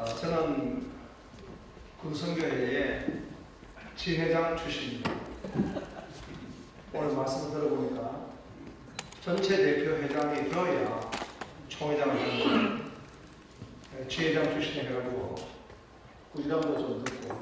어, 저는 군성교회의 지회장 출신입니다. 오늘 말씀 들어보니까 전체 대표 회장이 되어야 총회장을 하는 네, 지회장 출신이 해가지고 부지런도 좀 듣고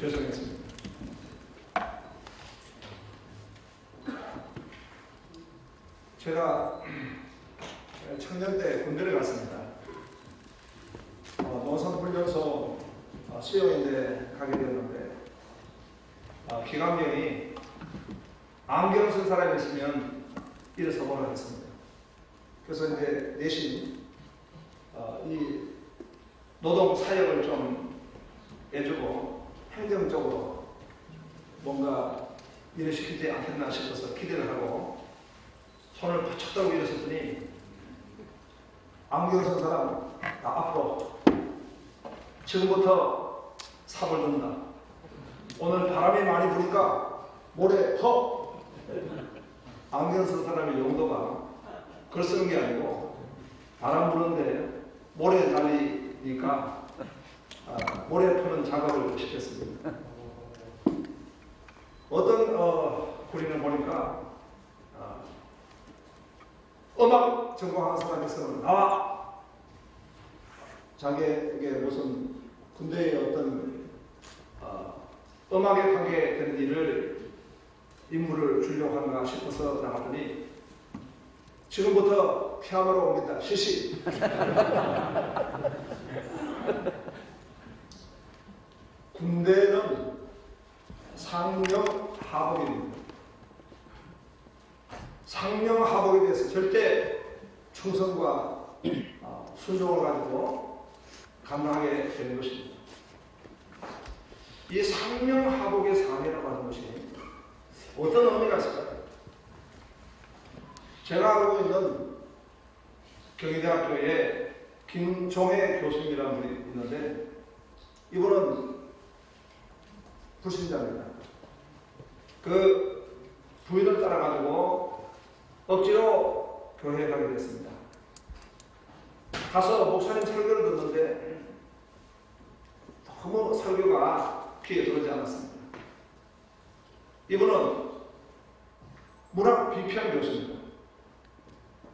죄송했습니다. 제가 청년 때 군대를 갔습니다. 어, 노선훈련소 어, 수용인데 가게 되었는데 어, 기관병이 안경 쓴 사람이 있으면 일어서 보라 했습니다. 그래서 이제 대신 어, 이 노동 사역을 좀 해주고 행정적으로 뭔가 일을 시키지 않겠나 싶어서 기대를 하고 손을 들고 일어섰더니 안경 쓴 사람 나 앞으로 지금부터 삽을 든다. 오늘 바람이 많이 부니까 모래 터. 안경 쓴 사람의 용도가 글 쓰는 게 아니고 바람 부는데 모래 달리니까 아, 모래 푸는 작업을 시켰습니다. 어떤 어, 구리를 보니까 아, 음악 전공하는 사람에서는 나와 자기에게 무슨 군대의 어떤 어, 음악에 관계되는 일을 임무를 주려고 하는가 싶어서 나갔더니 지금부터 피아노로 옵니다. 시시. 군대는 상명 하복입니다. 상명 하복에 대해서 절대 충성과 어, 순종을 가지고 감당하게 되는 것입니다. 이 상명하복의 삶이라고 하는 것이 어떤 의미가 있을까요? 제가 알고 있는 경희대학교에 김종혜 교수님이라는 분이 있는데 이분은 불신자입니다. 그 부인을 따라가지고 억지로 교회에 가게 됐습니다. 가서 목사님 설교를 듣는데 너무 설교가 귀에 들어오지 않았습니다. 이분은 문학 비평 교수입니다.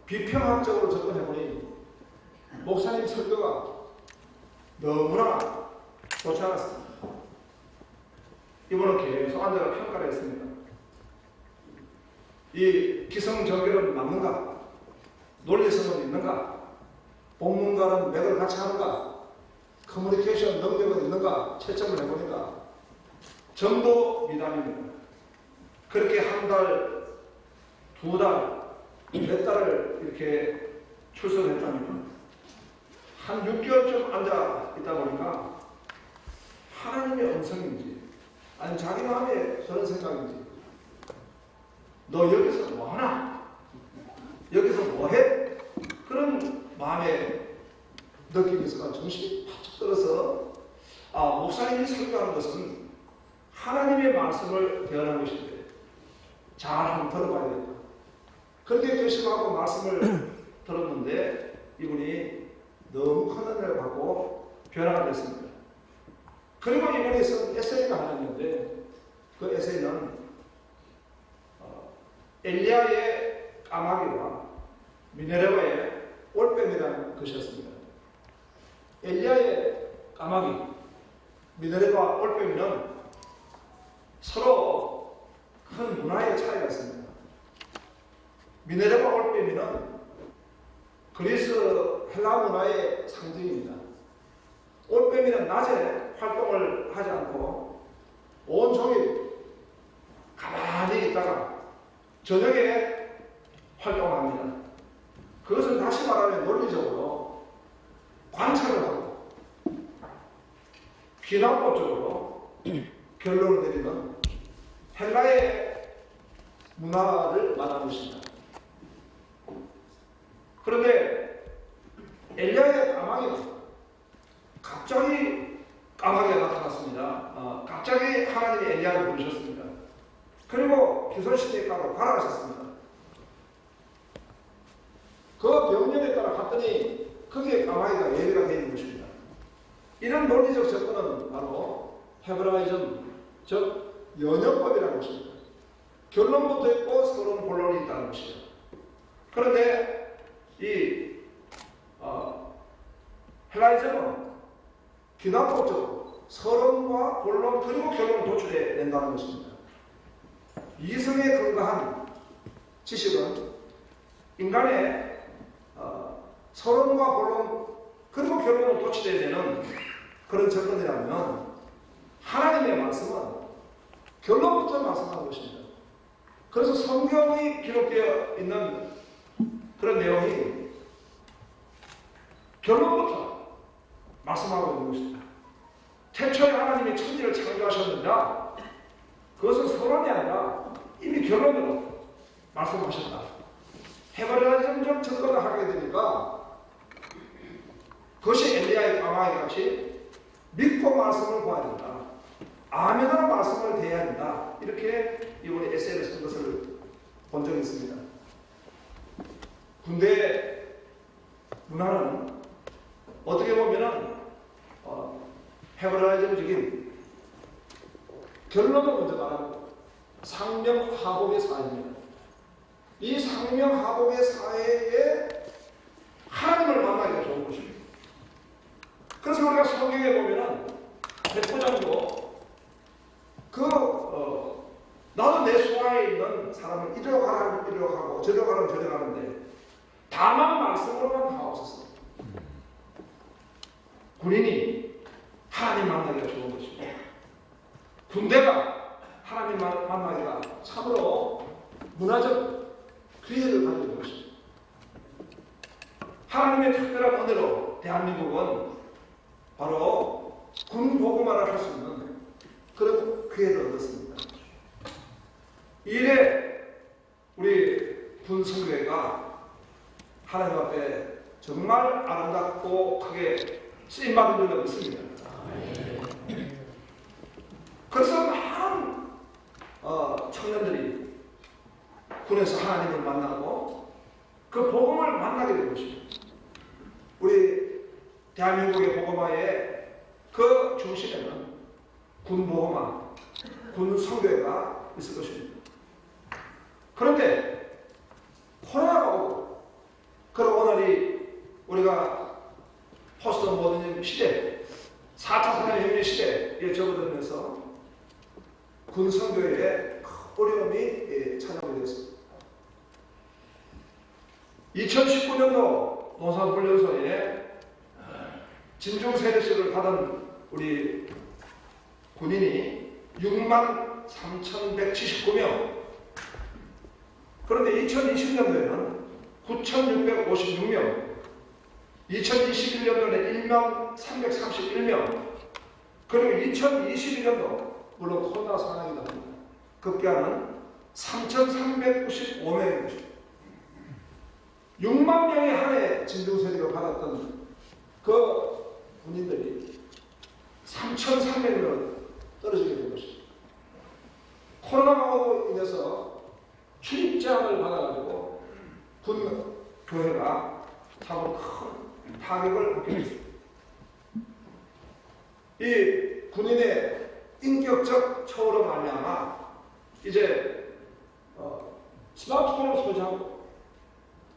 비평학적으로 접근해보니 목사님 설교가 너무나 좋지 않았습니다. 이분은 계속 앉아서 평가를 했습니다. 이 기성정결은 맞는가? 논리성은 있는가? 본문과는 맥을 같이 하는가? 커뮤니케이션 능력은 있는가? 채점을 해보니까 전도 미담입니다. 그렇게 한 달, 두 달, 몇 달을 이렇게 출석했다면 한 6개월쯤 앉아 있다 보니까 하나님의 음성인지 아니 자기 마음에 그런 생각인지 너 여기서 뭐 하나? 여기서 뭐 해? 그런 마음에 느낌이 있어가 정신이 바짝 들어서 아 목사님이 설교하는 것은 하나님의 말씀을 대하는 것인데 잘 한번 들어봐야겠다. 그렇게 결심하고 말씀을 들었는데 이분이 너무 큰 은혜를 받고 변화가 됐습니다. 그리고 이분이 쓴 에세이가 하나 있는데 그 에세이는 어, 엘리야의 까마귀와 미네르바의 올빼미라는 것이었습니다. 엘리야의 까마귀, 미네르바 올빼미는 서로 큰 문화의 차이가 있습니다. 미네르바 올빼미는 그리스 헬라 문화의 상징입니다. 올빼미는 낮에 활동을 하지 않고 온종일 가만히 있다가 저녁에 활동합니다. 그것은 다시 말하면 논리적으로 관찰을 하고 비난법적으로 결론을 내리는 헬라의 문화를 말하는 것입니다. 그런데 엘리야의 까마귀는 갑자기 까마귀가 나타났습니다. 어, 갑자기 하나님이 엘리야를 부르셨습니다. 그리고 기선시대에 가고 가라하셨습니다. 그 명령에 따라 갔더니 거기에 까마귀가 예배가 되는 것입니다. 이런 논리적 접근은 바로 헤브라이즘, 즉 연역법이라는 것입니다. 결론부터 있고 서론 본론이 있다는 것이죠. 그런데 이 어, 헬라이즘은 기납법적으로 서론과 본론 그리고 결론을 도출해 낸다는 것입니다. 이성에 근거한 지식은 인간의 어, 서론과 본론 그리고 결론을 도출해내는 그런 접근이라면 하나님의 말씀은 결론부터 말씀하는 것입니다. 그래서 성경이 기록되어 있는 그런 내용이 결론부터 말씀하고 있는 것입니다. 태초에 하나님이 천지를 창조하셨는데 그것은 서론이 아니라 이미 결론으로 말씀하셨다. 해버려야 점점 접근을 하게 되니까 그것이 엘리야의 까마귀 같이 믿고 말씀을 구해야 된다. 아멘으로 말씀을 대해야 된다. 이렇게 이번에 쓴 것을 본 적이 있습니다. 군대 문화는 어떻게 보면은 어, 헤브라이즘적인 결론을 먼저 말하고 상명하복의 사회입니다. 이 상명하복의 사회에 하나님을 만나기가 좋은 것입니다. 그래서 우리가 성경에 보면은 백부장도 그 어, 나도 내 수하에 있는 사람을 이리로 가라면 이리로 가고 저리로 가라면 저리로 가는데 다만 말씀으로만 하옵소서. 군인이 하나님 만나기가 좋은 것입니다. 군대가 하나님 만- 만나기가 참으로 문화적 기회를 가지고 있는 것입니다. 하나님의 특별한 은혜로 대한민국은 바로 군 보고만을 할수 있는 그런 기회를 얻었습니다. 이래 우리 군 성교회가 하나님 앞에 정말 아름답고 크게 쓰임받은 적이 있습니다. 그래서 많은 어, 청년들이 군에서 하나님을 만나고 그 복음을 만나게 된 것입니다. 우리 대한민국의 복음화의 그 중심에는 군 복음화, 군 성교회가 있을 것입니다. 그런데 코로나가 오고 그리고 오늘이 우리가 포스트 모더니즘 시대, 4차 산업혁명 시대에 접어들면서 군 성교회에 큰 어려움이 예, 찾아오게 되었습니다. 2019년도 농산훈련소에 진중 세례식을 받은 우리 군인이 6만 3,179명. 그런데 2020년도에는 9,656명. 2021년도에는 1만 331명. 그리고 2022년도 물론 코로나 상황이다 보니까 급기야는 3,395명인 것입니다. 6만 명이 한해 진중세례를 받았던 그 군인들이 3,300명으로 떨어지게 된 것입니다. 코로나로 인해서 출입 제한을 받아가지고 군 교회가 참큰 타격을 받게 됐습니다. 이 군인의 인격적 처우로 말미암아 이제 어, 스마트폰을 소지하고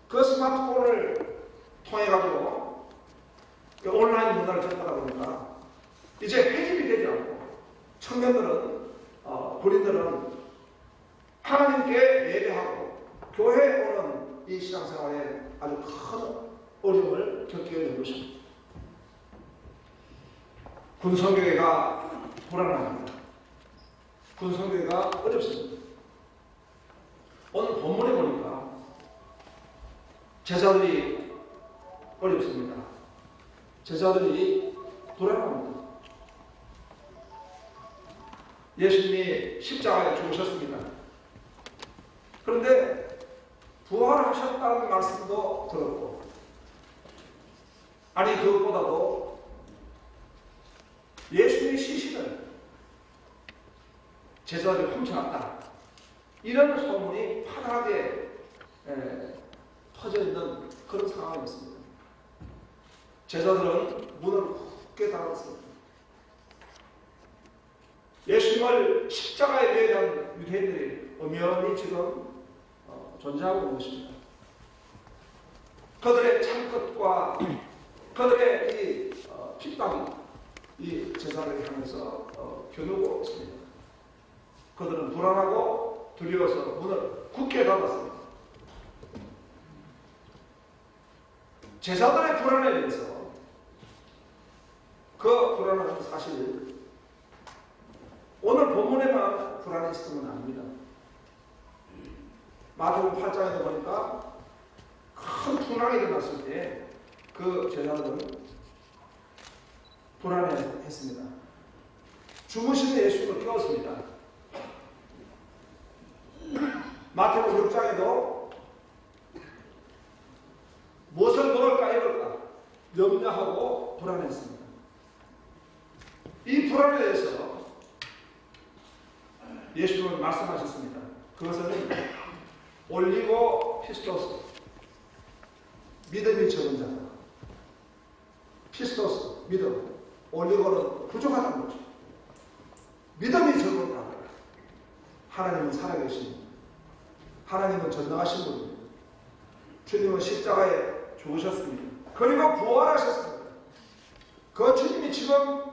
그 스마트폰을 통해 가지고 온라인 문화를 접하다 보니까 이제 회집이 되지 않고 청년들은 어, 군인들은 하나님께 예배하고 교회에 오는 이 신앙생활에 아주 큰 어려움을 겪게 된 것입니다. 군성교회가 불안합니다. 군성교회가 어렵습니다. 오늘 본문에 보니까 제자들이 어렵습니다. 제자들이 불안합니다. 예수님이 십자가에 죽으셨습니다. 그런데 부활하셨다는 말씀도 들었고, 아니 그것보다도 예수님의 시신을 제자들이 훔쳐갔다. 이런 소문이 파다하게 에, 퍼져 있는 그런 상황이었습니다. 제자들은 문을 굳게 달았습니다. 예수님을 십자가에 대한 유대인들이 엄연히 지금 어, 존재하고 있는 것입니다. 그들의 참것과 그들의 이 어, 핍박이 이 제사를 향해서 어, 겨누고 있습니다. 그들은 불안하고 두려워서 문을 굳게 닫았습니다. 제사들의 불안에 대해서 그 불안은 사실 오늘 본문에만 건 아닙니다. 마태복음 8장에 보니까 큰 풍랑이 일어났을 때 그 제자들은 불안해했습니다. 주무시는 예수를 깨웠습니다. 마태복음 6장에도 무엇을 먹을까 입을까 염려하고 불안했습니다. 이 불안에 대해서 예수님은 말씀하셨습니다. 그것은 올리고 피스토스 믿음이 적은 자다. 피스토스 믿음 올리고는 부족하다는 거죠. 믿음이 적은 자 하나님은 살아계십니다. 하나님은 전능하신 분입니다. 주님은 십자가에 죽으셨습니다. 그리고 부활하셨습니다. 그 주님이 지금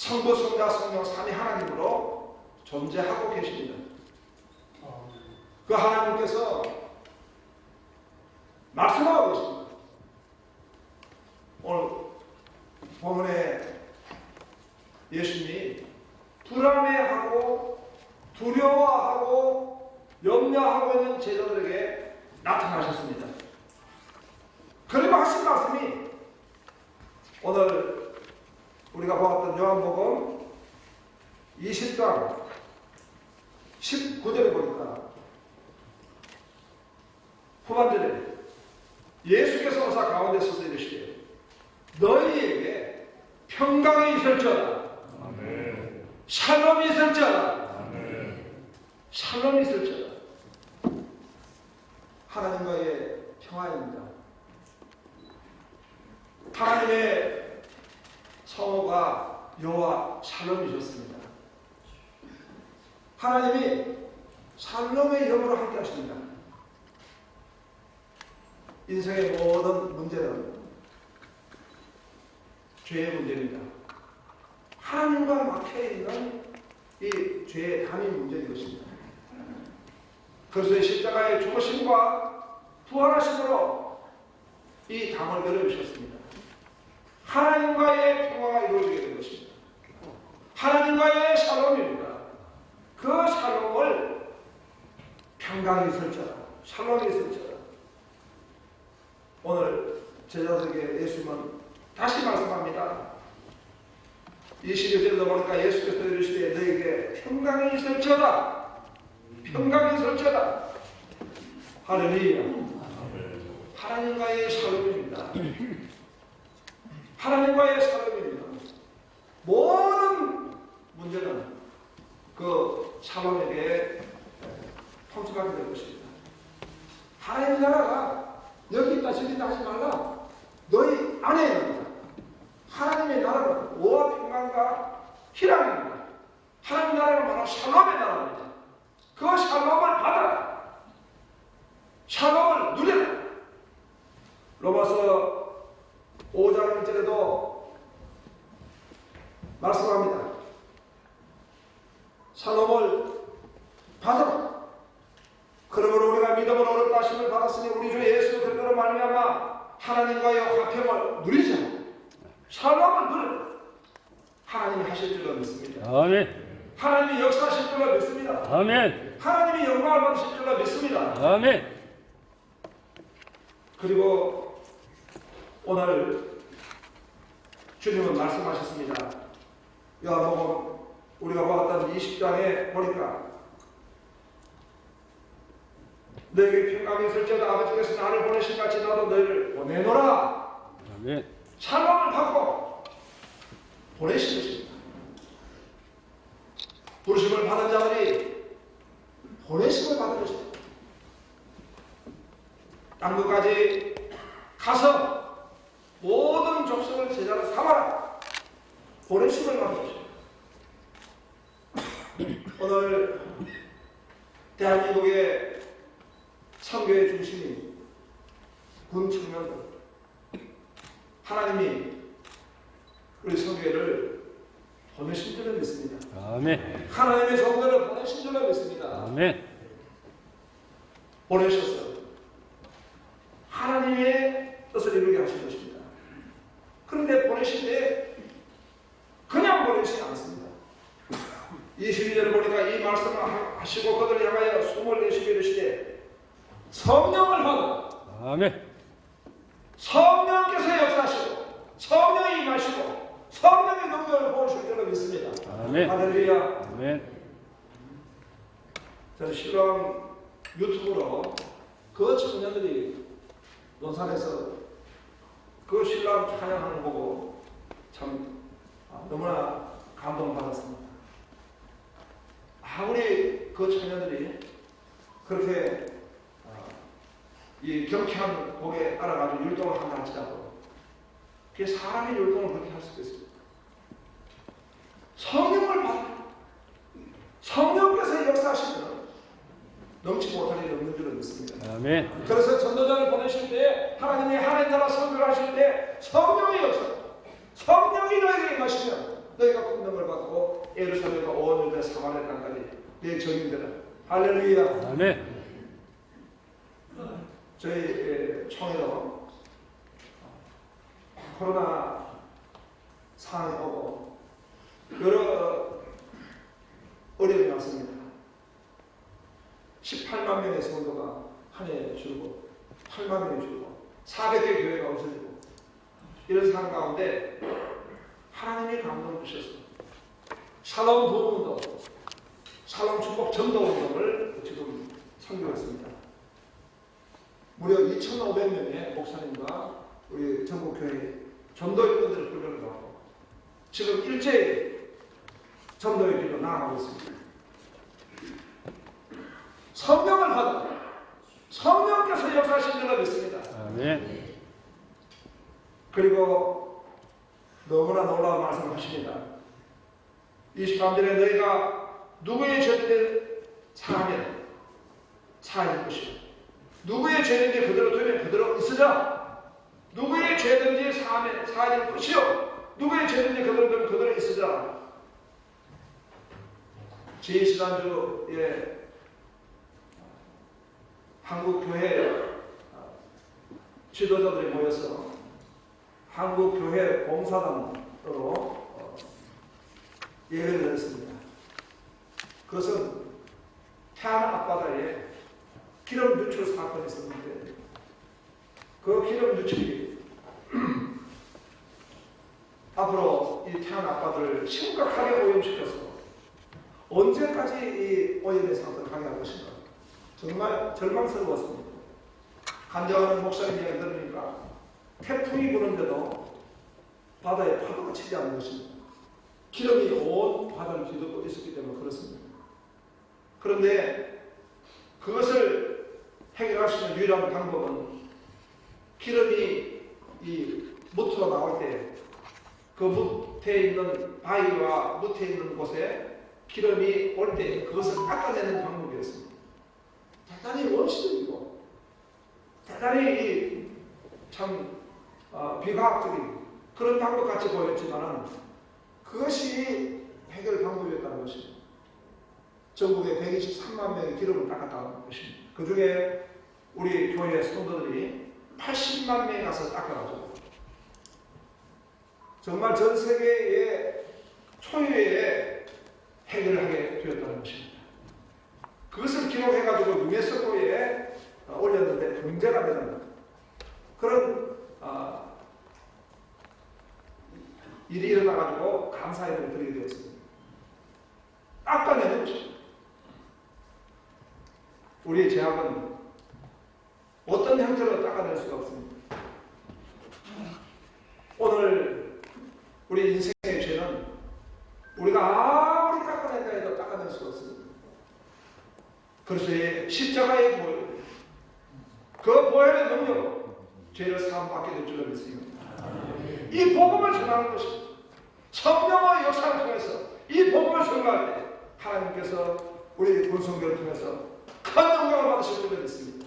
성부, 성자, 성령, 삼위 하나님으로 존재하고 계십니다. 그 하나님께서 말씀하고 계십니다. 오늘 본문에 예수님이 불안해하고 두려워하고 염려하고 있는 제자들에게 나타나셨습니다. 그리고 하신 말씀이 오늘 우리가 보았던 요한복음 20장 19절에 보니까 후반절에 예수께서 오사 가운데 서서 이르시되 너희에게 평강이 있을지어다. 샬롬이 있을지어다. 샬롬이 있을지어다. 하나님과의 평화입니다. 하나님의 성호가 여호와 샬롬이셨습니다 하나님이 샬롬의 영으로 함께 하십니다 인생의 모든 문제는 죄의 문제입니다. 하나님과 막혀 있는 이 죄의 담임 문제인 것입니다. 그리스도의 십자가의 죽으심과 부활하심으로 이 담을 열어주셨습니다. 하나님과의 평화가 이루어지게 된 것입니다. 하나님과의 샬롬입니다. 그 샬롬을 평강이 있을지어다. 샬롬이 있을지어다. 오늘 제자들에게 예수님은 다시 말씀합니다. 22절도 보니까 예수께서 이르시되 너에게 평강이 있을지어다. 평강이 있을지어다. 할렐루야. 하나님과의 샬롬입니다. 하나님과의 샬롬입니다. 모든 문제는 그 샬롬에게 통치하게 될 것입니다. 하나님 나라가 여기 있다 저기 있다 하지 말라. 너희 안에 있는 하나님의 나라는 오와 평강과 희락입니다. 하나님 나라는 바로 샬롬의 나라입니다. 그 샬롬을 받아라. 샬롬을 누려라. 로마서 5장 1절에도 말씀합니다. 샬롬을 받아라. 그러므로 우리가 믿음으로 얻었다 하심을 받았으니 우리 주 예수 그리스도로 말미암아 하나님과의 화평을 누리자. 샬롬을 누려. 하나님이 하실 줄로 믿습니다. 아멘. 하나님이 역사하실 줄로 믿습니다. 아멘. 하나님이 영광을 받으실 줄로 믿습니다. 아멘. 그리고 오늘 주님은 말씀하셨습니다. 요한복음 우리가 보았던 20장에 보니까 너에게 평강이 있을지어다 아버지께서 나를 보내신 같이 나도 너희를 보내노라 아멘. 샬롬을 받고 보내신 것입니다. 부르심을 받은 자들이 보내심을 받은 것입니다. 땅 끝까지 가서 모든 족속을 제자로 삼아라. 보내심을 것입니다. 오늘 대한민국의 선교의 중심인 군 청년들 하나님이 우리 선교회를 보내신 줄을 믿습니다. 아멘. 하나님의 성도를 보내신 줄을 믿습니다. 아멘. 보내셨어요. 하나님의 뜻을 이루게 하신 것입니다. 그런데 보내실 때 그냥 보내시지 않습니다. 22절을 보니까 이 말씀을 하- 하시고 그들을 향하여 숨을 내쉬게 이르시되 성령을 받아 아멘. 성령께서 역사하시고 성령이 임하시고 성령의 능력을 보여줄 줄로 믿습니다. 아멘. 할렐루야. 아멘. 저는 신랑 유튜브로 그 청년들이 논산에서 그 신랑 찬양하는 거 보고 참 아, 너무나 감동받았습니다. 아무리 그 청년들이 그렇게 아, 이 경쾌한 곡에 따라가지고 율동을 한다 할지라도 그게 사람의 율동을 그렇게 할 수도 있습니다. 성령을 받아 성령께서 역사하시면 넘지 못할 일이 없는 줄을 믿습니다. 아멘. 그래서 전도자를 보내실 때 하나님이 하나님 나라 선교를 하실 때 성령의 역사 성령이 너에게 임하시면 너희가 권능을 받고 예루살렘과 온 유대 사마리아 땅까지 내 적인되라 할렐루야 아멘. 저희 에, 총회로 코로나 상황이 오고 여러 어려움이 왔습니다. 18만 명의 성도가 한 해 줄고 8만 명이 줄고 400개 교회가 없어지고 이런 상황 가운데 하나님이 감동 주셔서 샬롬 부흥운동, 샬롬 축복 전도운동을 지금 선교했습니다. 무려 2,500명의 목사님과 우리 전국교회 전도인분들 훈련을 받고 지금 일제히 전도의 길로 나아가고 있습니다. 성령을 받아 성령께서 역사하신 줄로 믿습니다. 아멘. 그리고 너무나 놀라운 말씀을 하십니다. 23절에 너희가 누구의 죄를 사하면 사할 것이요. 누구의 죄든지 그대로 되면 그대로 있으자. 누구의 죄든지 사하면 사할 것이요. 누구의 죄든지 그대로 되면 그대로 있으자. 제2지난주에 한국 교회 지도자들이 모여서 한국 교회 봉사단으로 어, 예배를 했습니다. 그것은 태안 앞바다에 기름 누출 사건이 있었는데 그 기름 누출이 앞으로 이 태안 앞바다를 심각하게 오염시켜서 언제까지 이 오염의 상태를 가게 할 것인가 정말 절망스러웠습니다. 간절한 목사님 이야기 들으니까 태풍이 부는데도 바다에 파도가 치지 않는 것입니다. 기름이 온 바다를 뒤덮고 있었기 때문에 그렇습니다. 그런데 그것을 해결할 수 있는 유일한 방법은 기름이 이 무트로 나올 때 그 무트에 있는 바위와 무트에 있는 곳에 기름이 올 때 그것을 닦아내는 방법이었습니다. 대단히 원시적이고 대단히 이참 어, 비과학적인 그런 방법 같이 보였지만 그것이 해결 방법이었다는 것입니다. 전국에 123만 명의 기름을 닦았다는 것입니다. 그 중에 우리 교회 성도들이 80만 명이 가서 닦아가지고 정말 전 세계의 초유의 해결을 하게 되었다는 것입니다. 그것을 기록해가지고 유네스코에 어, 올렸는데 경제가 되는 그런 어, 일이 일어나가지고 감사 예배를 드리게 되었습니다. 것입니다. 우리의 죄악은 어떤 형태로 닦아낼 수가 없습니다. 오늘 우리 인생의 죄는 우리가 아무리 닦아낸다 해도 닦아낼 수가 없습니다. 이 십자가의 보혈, 그 보혈의 능력으로 죄를 사함받게 될 줄을 믿습니다. 이 복음을 전하는 것입니다. 성령의 역사를 통해서 이 복음을 전가할 때 하나님께서 우리 본성교를 통해서 큰 영광을 받으실 줄로 믿습니다.